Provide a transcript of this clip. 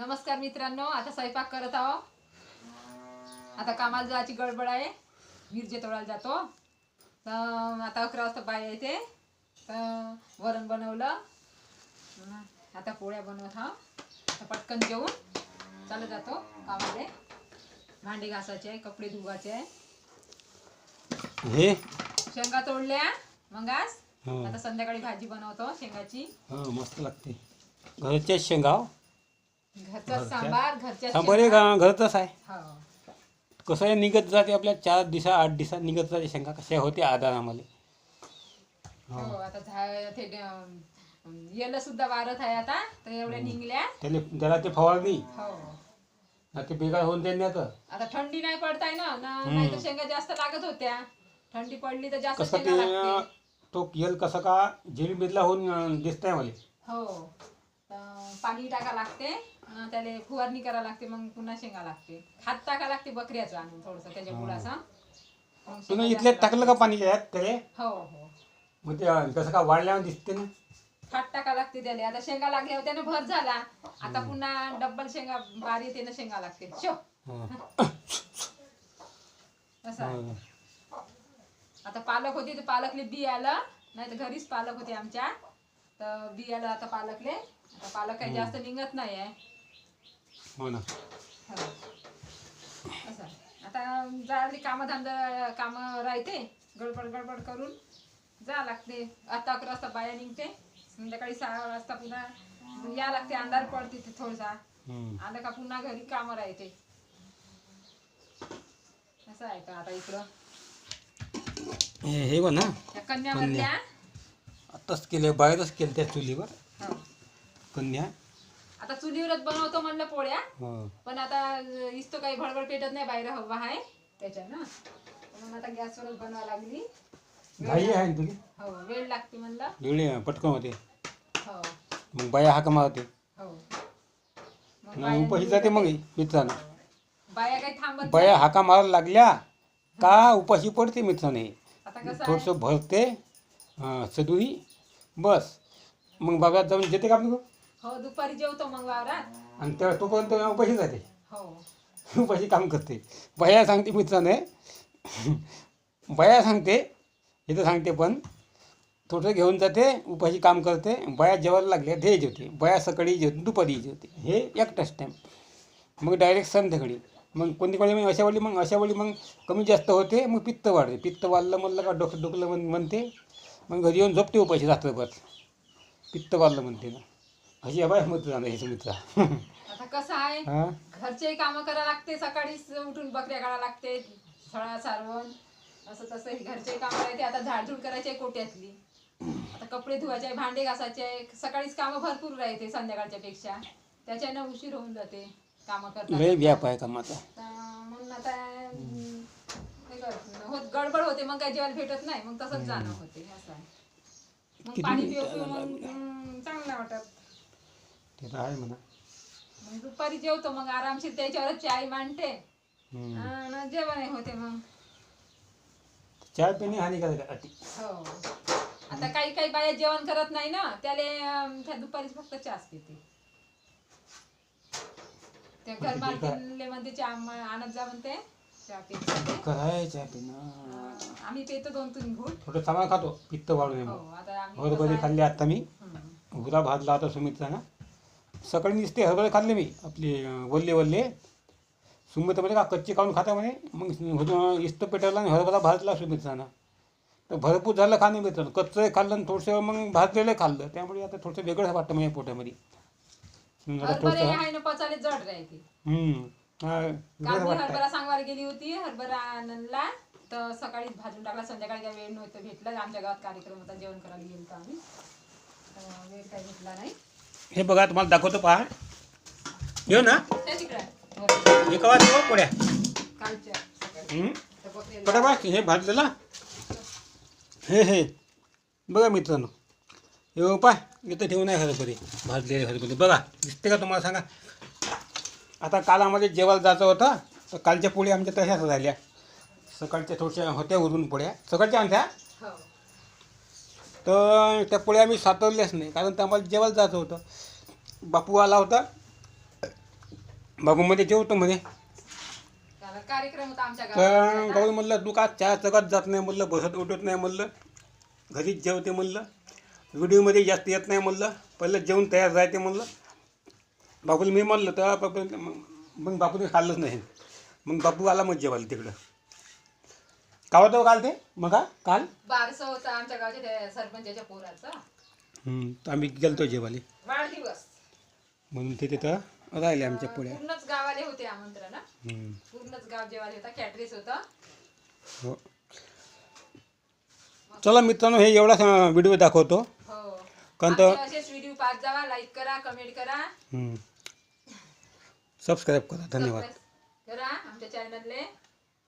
नमस्कार मित्रांनो आता स्वयंपाक करत आहो. आता कामाला जायची गडबड आहे. मिरचे तोडायला जातो. तर आता अकरा वाजता बाय येते. तर वरण बनवलं. आता पोळ्या बनवत हा तर पटकन जेवून चालत जातो कामाले. भांडे घासायचे आहे कपडे धुवायचे. आहे हे? शेंगा तोडल्या मग आज हं. आता संध्याकाळी भाजी बनवतो शेंगाची. हा मस्त लागते. घरच्याच शेंगा हो. घरचा सांबार घरच्या हे शेंगा. आहे. हो. कसं आहे निघत जाते आपल्या चार दिवसा आठ दिवसा निघत जाते शेंगा. कशा होते आधार आम्हाला हो आता झा ते येलं सुद्धा वारत आहे आता. तर एवढ्या निघल्या. त्याला त्याला ते फवारणी हो. ना ते बेकार होऊन त्यांनी आता. आता थंडी नाही पडताय ना? नाही तर शेंगा जास्त लागत होत्या. थंडी पडली तर जास्त कसं शेंगा ते लागते तो येल कसं का झिलमिदला होऊन दिसत आहे मला. हो. पाणी टाका लागते त्याला फुवारणी करा लागते मग पुन्हा शेंगा लागते. खात टाका लागते बकऱ्याचं आणून थोडस त्याच्या गुळाचा. तुम्ही इथले टाकलं का पाणी यात त्याले? लागते. हो हो. मग ते कसं का वाढल्यावर दिसते ना? खात टाका लागते त्याला. आता शेंगा लागल्यावर त्याने भर झाला. आता पुन्हा डब्बल शेंगा बारी येते ना शेंगा लागते. शो. असं. आता पालक होती तर पालकले बी आलं नाही तर घरीच पालक होते आमच्या. तर बी आलं आता पालकले आता पालक काही जास्त निघत नाही आहे. हो ना. हो. असं. आता जायला कामधंदा कामं राहते. गडबड गडबड करून जा लागते. आता अकरा वाजता बाया निघते. संध्याकाळी सहा वाजता पुन्हा या लागते. अंधार पडते ते थोडसा. हं. आलं का पुन्हा घरी कामं राहते. असं आहे का आता इकडं? हे हे बघ ना. या कन्यावरल्या आताच केले बाहेरच केलं त्या चुलीवर. हो. कन्या. आता चुलीवरच बनवतो म्हणलं पोळ्या. हो. पण आता इस्तो काही भडभड पेटत नाही बाहेर हवा आहे त्याच्या ना म्हणून आता गॅसवरच बनवा लागली. घाई आहे ना तुझी? हो वेळ लागते म्हणलं. पटकन होते. हो. मग बाया हाका मारते. हो. मग मग बाया उपाशी जाते मग मित्रानं. बाया काही थांबत बाया हाका मारायला लागल्या का उपाशी पडते मित्राने? आता कसं आहे? थोडंसं भरते अं, सदुरी बस. मग बाबा जाऊन जेते का आपली हो दुपारी जेवतो मग वावरात. आणि त्या तोपर्यंत उपाशी जाते. हो. उपाशी काम करते. बाया सांगते मित्राने. बाया सांगते इथं सांगते पण. थोडंसं घेऊन जाते उपाशी काम करते. बाया जेवायला लागल्या ते जेवते. बाया सकाळी जेवते दुपारी जेवते. हे एकटाच टाईम मग डायरेक्ट संध्याकाळी. मग कोणती कोणी मग अशा वेळी मग अशा वेळी मग कमी जास्त होते मग पित्त वाढते. पित्त वाढलं म्हणलं का डोकं डोकलं म्हण म्हणते. मग घरी येऊन झोपते उपाशी रात्रभर. पित्त वाढलं म्हणते ना. अशी बाय मित्र हे मित्र. आता कसं आहे? हां? घरचे कामं करा लागते. सकाळीच उठून बकऱ्या काढा लागते. सळा सारवण असं तसं हे घरचे काम करायचे. आता झाडझूड करायची आहे कोट्यातली. आता कपडे धुवायचे भांडे घासायचे. आहे सकाळीच कामं भरपूर राहते संध्याकाळच्या पेक्षा. त्याच्यानं उशीर होऊन जाते कामं करता लय व्याप आहे कामाचा आता. अं, हे कर- होत गडबड होते. मग काय जेवायला भेटत नाही. मग तसंच जाणं होते. मग किती पाणी पिऊ मग चांगलं वाटत. ते तर आहे म्हणा. मग दुपारी जेवतो मग आरामशीर त्याच्यावरच चाय मांडते. हम्म. आणि जेवण होते मग. चहा पिणे हानिकारक आहे अति. हो. आता काही काही बाया जेवण करत नाही ना त्याले अं, त्या दुपारीच फक्त चहाच पिते. त्या घर मालकीनले म्हणते चहा आणत जा म्हणते. चहा पिते कराय चहा पिणं आम्ही पितो दोन तीन घूट. थोडं सामान खातो पित्त वाढू नये हो मग आता आम्ही हरभरे कसं खाल्ले आता मी. हं. हुरा भाजला होता सुमित्रानं सकाळी दिसते हरभरे खाल्ले मी आपले अं, वल्ले वल्ले. सुमित्र म्हणे का कच्चे खाऊन खाता म्हणे. मग इस्त पेटवला आणि हरभरा भाजला सुमित्रानं तर भरपूर झालं खाणे मित्रानं कच्चं खाल्लं आणि थोडंसं मग भाजलेलं खाल्लं. त्यामुळे आता थोडंसं वेगळं वाटतं माझ्या पोटामध्ये. आता हरभरे थोडंसं आहे ना पचाले जड राहते. हम्म. हा, काल मी हरभरा सांगवायला गेली होती हरभरा आणला तर सकाळी भाजून टाकला संध्याकाळी काय वेळ नव्हतं भेटलं. आमच्या गावात कार्यक्रम होता जेवण करायला गेलो होतो आम्ही. तर वेळ काही भेटला नाही. हे बघा तुम्हाला दाखवतो पहा. येऊ ना. हे कवा देऊ पोळ्या कालच्या. हं? हे भाजलेला. हे हे. बघा मित्रांनो. हे पा इथं ठेवून आहे हरभरे. भाजलेले हरभरे. बघा दिसते का तुम्हाला? सांगा. आता काल आम्हाला जेवायला जायचं होतं तर कालच्या पोळ्या आमच्या तशाच झाल्या. सकाळच्या थोड्याशा होत्या उरून पोळ्या. सकाळच्या आमच्या हो. तर त्या पोळ्या आम्ही सातवल्याच नाही कारण त्या आम्हाला जेवायला जायचं होतं. बापू आला होता. बाबूमध्ये जेवतो म्हणे. तर म्हणलं तू का चहा चकात जात नाही म्हणलं बसत उठत नाही म्हणलं? घरीच जेवते म्हणलं. व्हिडिओमध्ये जास्त येत नाही म्हणलं. पहिलं जेवण तयार राहते म्हणलं. बापूला मी म्हणलं तर बापू मग बापूने खाल्लंच नाही. मग बापू आला मग जेवायला तिकडं. का होतं काल ते? मग हा? काल? बारसं होतं आमच्या गावच्या त्या सरपंचाच्या पोराचं. हम्म, तर आम्ही गेलतो जेवायला. वाढदिवस. म्हणून ते तिथं राहिले आमच्या पुढे पूर्णच गावाले होते आमंत्रण हं. हम्म, पूर्णच गाव जेवायला होता कॅटरीस होता. हो. चला मित्रांनो हे एवढा व्हिडिओ दाखवतो. हो. कारण तर- आमचे असेच व्हिडिओ पाहत जावा लाईक करा कमेंट करा. सबस्क्राईब करा. धन्यवाद. करा आमच्या चॅनलले